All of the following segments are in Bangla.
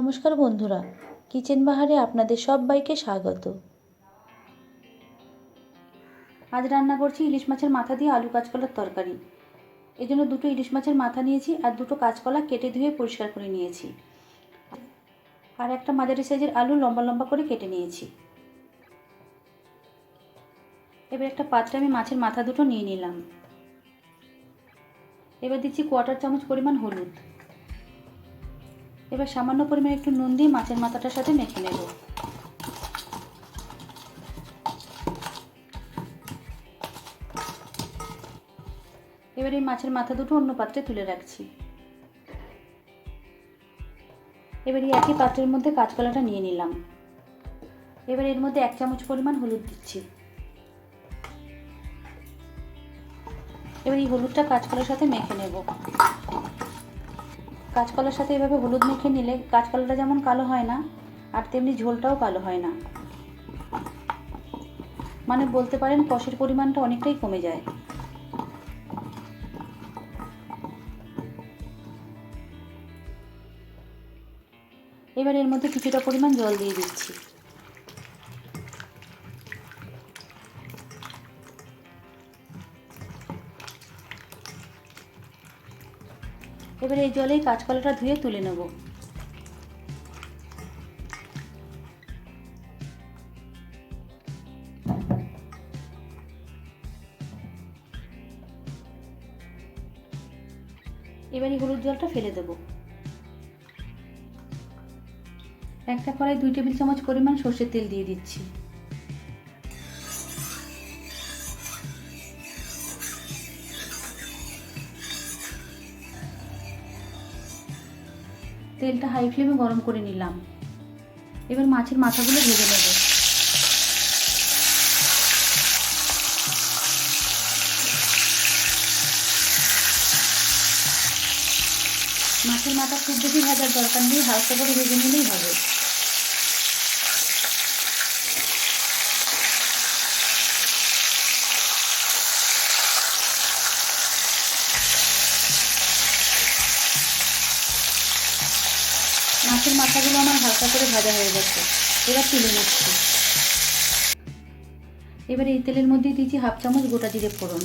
নমস্কার বন্ধুরা, কিচেন বাহারে আপনাদের সবাইকে স্বাগত। আজ রান্না করছি ইলিশ মাছের মাথা দিয়ে আলু কাঁচকলার তরকারি। এই জন্য দুটো ইলিশ মাছের মাথা নিয়েছি আর দুটো কাঁচকলা কেটে ধুয়ে পরিষ্কার করে নিয়েছি। আর একটা মাঝারি সাইজের আলু লম্বা লম্বা করে কেটে নিয়েছি। এবার একটা পাত্রে আমি মাছের মাথা দুটো নিয়ে নিলাম। এবার দিচ্ছি কোয়ার্টার চামচ পরিমাণ হলুদ। এবার সামান্য পরিমাণে একটু নুন দিয়ে মাছের মাথাটার সাথে মেখে নেব। এবার এই মাছের মাথা দুটো অন্য পাত্রে তুলে রাখছি। এবার এই একই পাত্রের মধ্যে কাঁচকলাটা নিয়ে নিলাম। এবার এর মধ্যে এক চামচ পরিমাণ হলুদ দিচ্ছি। এবার এই হলুদটা কাঁচকলার সাথে মেখে নেব। কাঁচকলার সাথে এভাবে হলুদ মেখে নিলে কাঁচকলাটা যেমন কালো হয় না, আর তেমনি ঝোলটাও কালো হয় না। মানে বলতে পারেন কষের পরিমাণটা অনেকটাই কমে যায়। এবার এর মধ্যে কিছুটা পরিমাণ জল দিয়ে দিচ্ছি। এবার এই জলেই কাঁচকলাটা ধুয়ে তুলে নেব। এবার এই হলুদ জলটা ফেলে দেব। একটা কড়াই দুই টেবিল চামচ পরিমাণ সর্ষের তেল দিয়ে দিচ্ছি। তেলটা হাই ফ্লেমে গরম করে নিলাম। এবার মাছের মাথাগুলো ভেজে নেব। মাছের মাথা খুব বেশি ভাজার দরকার নেই, হালকা করে ভেজে নিলেই হবে। মাছের মাথাগুলো আমার হালকা করে ভাজা হয়ে গেছে। এবার তুলে নিচ্ছি। এবার এই তেলের মধ্যে দিচ্ছি হাফ চামচ গোটা জিরে ফোড়ন।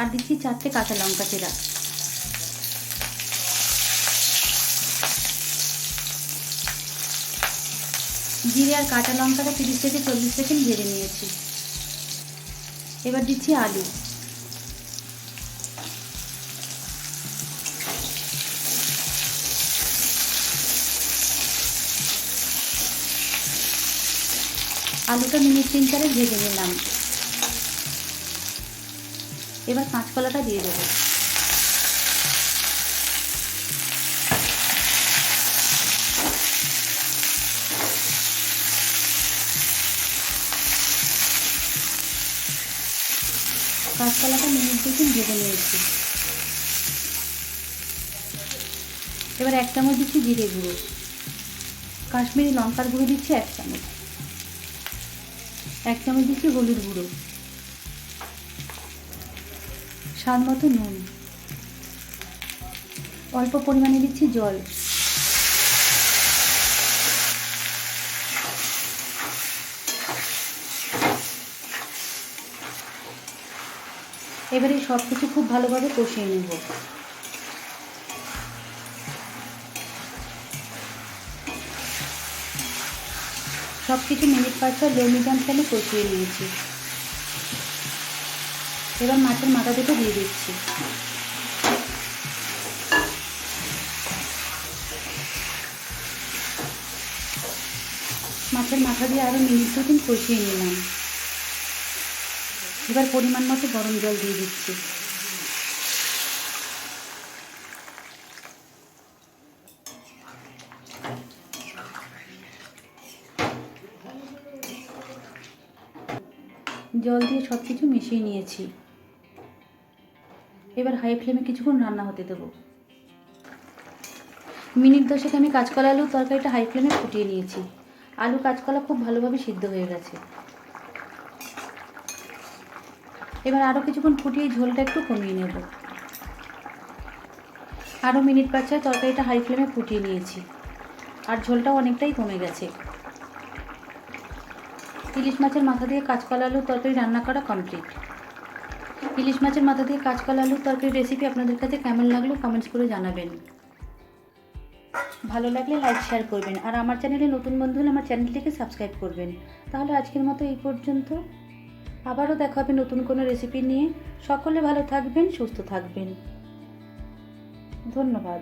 আর দিচ্ছি চারটে কাঁচা লঙ্কা চেরা। জিরে আর কাঁচা লঙ্কাটা তিরিশ থেকে চল্লিশ সেকেন্ড ভেজে নিয়েছি। এবার দিচ্ছি আলু। আলুটা মিনিট তিন চারে ভেজে নিলাম। এবার কাঁচকলাটা দিয়ে দেবো। কাঁচকলাটা মিনিট দুদিন ভেজে নিয়েছি। এবার এক চামচ দিচ্ছি জিরে গুঁড়ো। কাশ্মীরি লঙ্কার গুঁড়ো দিচ্ছি এক চামচ। এক চামচ দিচ্ছি হলুদ গুঁড়ো। স্বাদ মতো নুন। অল্প পরিমাণে দিচ্ছি জল। এবারে সব কিছু খুব ভালোভাবে কষিয়ে নেব। সব কিছু মিনিট পাঁচ লো মিডিয়াম ফ্লেমে কষিয়ে নিয়েছি। এবার মাছের মাথা দুটো দিয়ে দিচ্ছি। মাছের মাথা দিয়ে আরও মিনিট দু তিন কষিয়ে নিলাম। এবার পরিমাণ মতো গরম জল দিয়ে দিচ্ছি। জল দিয়ে সব কিছু মিশিয়ে নিয়েছি। এবার হাই ফ্লেমে কিছুক্ষণ রান্না হতে দেবো। মিনিট দশেক আমি কাঁচকলা আলু তরকারিটা হাই ফ্লেমে ফুটিয়ে নিয়েছি। আলু কাঁচকলা খুব ভালোভাবে সিদ্ধ হয়ে গেছে। এবার আরও কিছুক্ষণ ফুটিয়ে ঝোলটা একটু কমিয়ে নেব। আরও মিনিট পাঁচ ছয় তরকারিটা হাই ফ্লেমে ফুটিয়ে নিয়েছি। আর ঝোলটাও অনেকটাই কমে গেছে। ইলিশ মাছের মাথা দিয়ে কাঁচকলা আলুর তরকারি রান্না করা কমপ্লিট ইলিশ মাছের মাথা দিয়ে কাঁচকলা আলুর তরকারির রেসিপি আপনাদের কাছে কেমন লাগল কমেন্টস করে জানাবেন। ভালো লাগলে লাইক শেয়ার করবেন। আর আমার চ্যানেলে নতুন বন্ধু হলে আমার চ্যানেলটিকে সাবস্ক্রাইব করবেন। তাহলে আজকের মতো এই পর্যন্ত। আবারও দেখা হবে নতুন কোনো রেসিপি নিয়ে। সকলে ভালো থাকবেন, সুস্থ থাকবেন। ধন্যবাদ।